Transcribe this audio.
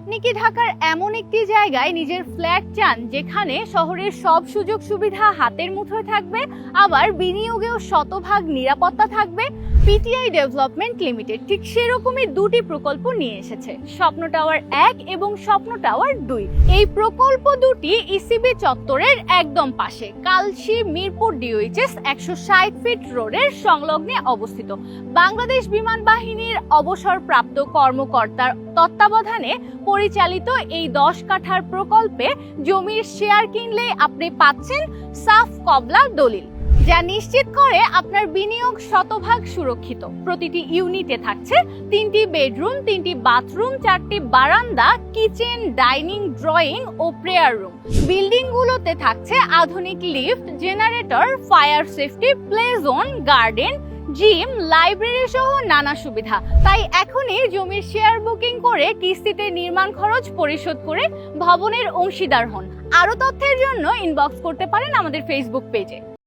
আপনি কি ঢাকার এমন একটি জায়গায় নিজের ফ্ল্যাট চান যেখানে শহরের সব সুযোগ সুবিধা হাতের মুঠোয় থাকবে, আবার বিনিয়োগেও শতভাগ নিরাপত্তা থাকবে? পিটিআই ডেভেলপমেন্ট লিমিটেড ঠিক সেরকমই দুটি প্রকল্প নিয়ে এসেছে। স্বপ্ন টাওয়ার এক এবং স্বপ্ন টাওয়ার দুই। এই প্রকল্প দুটি ইসিবি চত্বরের একদম পাশে, কালশি মিরপুর ডিওইচএস একশো ষাট ফিট রোডের সংলগ্নে অবস্থিত। বাংলাদেশ বিমান বাহিনীর অবসরপ্রাপ্ত কর্মকর্তার তত্ত্বাবধানে পরিচালিত এই দশ কাঠার প্রকল্পে জমির শেয়ার কিনলে আপনি পাচ্ছেন সাফ কবলা দলিল। যা নিশ্চিত করে আপনার বিনিয়োগ শতভাগ সুরক্ষিত। প্রতিটি ইউনিটে থাকছে তিনটি বেডরুম, তিনটি বাথরুম, চারটি বারান্দা, কিচেন, ডাইনিং, ড্রয়িং ও প্রেয়ার রুম। বিল্ডিংগুলোতে থাকছে আধুনিক lift, generator, fire safety, play zone, garden, gym, library সহ নানা সুবিধা। তাই এখনই জমির শেয়ার বুকিং করে কিস্তিতে নির্মাণ খরচ পরিশোধ করে ভবনের অংশীদার হন। আরও তথ্যের জন্য ইনবক্স করতে পারেন আমাদের ফেসবুক পেজে